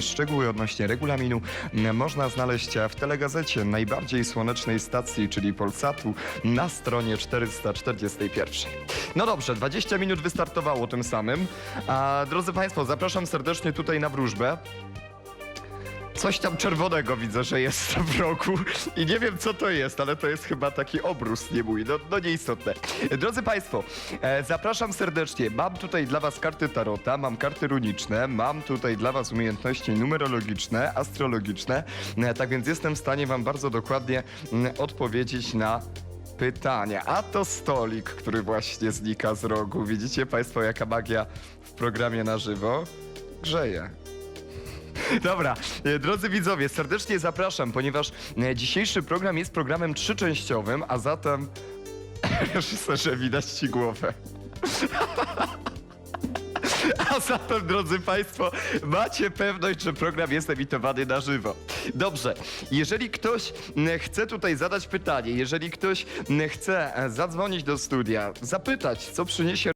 Szczegóły odnośnie regulaminu można znaleźć w telegazecie najbardziej słonecznej stacji, czyli Polsatu, na stronie 441. No dobrze, 20 minut wystartowało tym samym. A, drodzy Państwo, zapraszam serdecznie tutaj na wróżbę. Coś tam czerwonego widzę, że jest w rogu i nie wiem co to jest, ale to jest chyba taki obrus, nie mój, no, no nieistotne. Drodzy Państwo, e, zapraszam serdecznie. Mam tutaj dla Was karty tarota, mam karty runiczne, mam tutaj dla Was umiejętności numerologiczne, astrologiczne, e, tak więc jestem w stanie Wam bardzo dokładnie mm, odpowiedzieć na pytania. A to stolik, który właśnie znika z rogu. Widzicie Państwo, jaka magia w programie na żywo? Grzeje. Dobra, e, drodzy widzowie, serdecznie zapraszam, ponieważ e, dzisiejszy program jest programem trzyczęściowym, a zatem reżyserze widać ci głowę. A zatem, drodzy Państwo, macie pewność, że program jest emitowany na żywo. Dobrze, jeżeli ktoś chce tutaj zadać pytanie, jeżeli ktoś chce e, zadzwonić do studia, zapytać, co przyniesie